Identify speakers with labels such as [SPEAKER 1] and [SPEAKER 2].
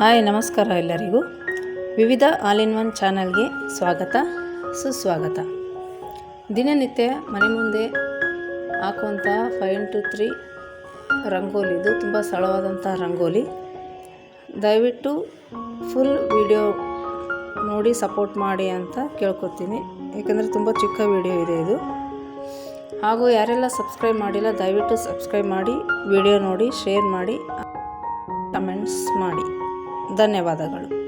[SPEAKER 1] Hi, ನಮಸ್ಕಾರ ಎಲ್ಲರಿಗೂ. ವಿವಿಧ ಆಲ್ ಇನ್ ಒನ್ ಚಾನಲ್ಗೆ ಸ್ವಾಗತ, ಸುಸ್ವಾಗತ. ದಿನನಿತ್ಯ ಮನೆ ಮುಂದೆ ಹಾಕುವಂತಹ ಫೈವ್ ಇಂಟು ತ್ರೀ ರಂಗೋಲಿ, ಇದು ತುಂಬ ಸರಳವಾದಂಥ ರಂಗೋಲಿ. ದಯವಿಟ್ಟು ಫುಲ್ ವಿಡಿಯೋ ನೋಡಿ ಸಪೋರ್ಟ್ ಮಾಡಿ ಅಂತ ಕೇಳ್ಕೊತೀನಿ. ಏಕೆಂದರೆ ತುಂಬ ಚಿಕ್ಕ ವಿಡಿಯೋ ಇದೆ ಇದು. ಹಾಗೂ ಯಾರೆಲ್ಲ ಸಬ್ಸ್ಕ್ರೈಬ್ ಮಾಡಿಲ್ಲ, ದಯವಿಟ್ಟು ಸಬ್ಸ್ಕ್ರೈಬ್ ಮಾಡಿ ವಿಡಿಯೋ ನೋಡಿ ಶೇರ್ ಮಾಡಿ ಕಮೆಂಟ್ಸ್ ಮಾಡಿ. ಧನ್ಯವಾದಗಳು.